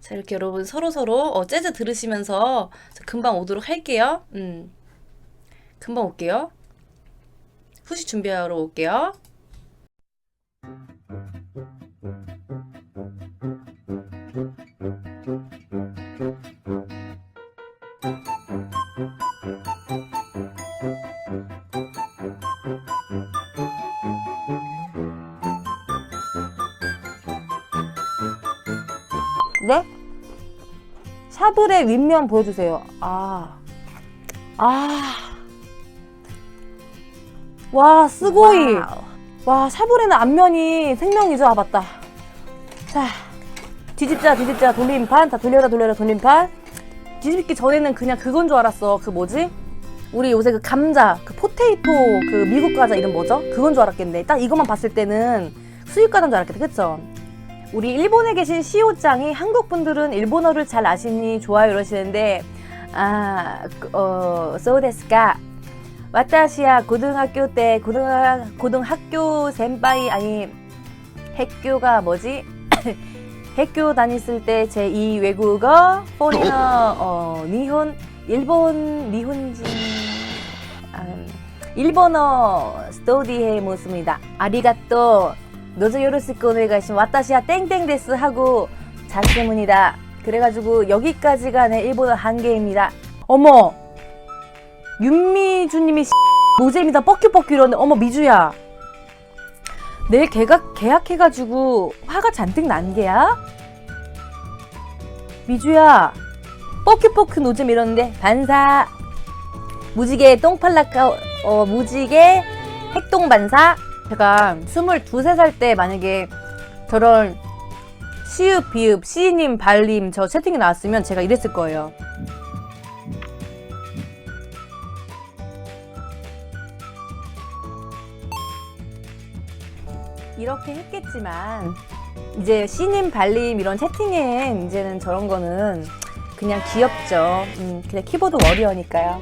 자 이렇게 여러분 서로 서로 어, 재즈 들으시면서 저 금방 오도록 할게요. 음, 금방 올게요. 후식 준비하러 올게요. 네? 샤브레 윗면 보여주세요. 아. 아. 와, 스고이. 와, 샤브레는 앞면이 생명이죠. 아, 맞다. 자. 뒤집자, 뒤집자. 돌림판. 다 돌려라, 돌려라, 돌림판. 뒤집기 전에는 그냥 그건 줄 알았어. 그 뭐지? 우리 요새 그 감자, 그 포테이토, 그 미국 과자 이름 뭐죠? 그건 줄 알았겠네. 딱 이것만 봤을 때는 수입 과자인 줄 알았겠다. 그쵸? 우리 일본에 계신 시오짱이 한국 분들은 일본어를 잘 아시니 좋아요 이러시는데 아, 그, 어, 소데스까 와타시야 고등학교 때 고등학 고등학교 senpai 아니 학교가 뭐지? 학교 다녔을 때 제2 외국어 포리너 어 니혼 일본 니혼진 아, 일본어 스터디해 모습니다. 아리가또 노조 요르스코 오네가시면 와타시야 땡땡 데스 하고 자시문이다. 그래가지고 여기까지가 내 일본어 한계입니다. 어머 윤미주님이 노잼이다 뻑큐뻑큐 이러는데 어머 미주야 내일 계약 계약해가지고 화가 잔뜩 난 게야? 미주야 뻑큐뻑큐 노잼 이러는데 반사 무지개 똥팔라카 어 무지개 핵동반사 제가 22, 3살 때 만약에 저런 시읍, 비읍, 시님, 발림 저 채팅이 나왔으면 제가 이랬을 거예요. 이렇게 했겠지만 이제 시님, 발림 이런 채팅엔 이제는 저런 거는 그냥 귀엽죠. 음, 그냥 키보드 워리어니까요.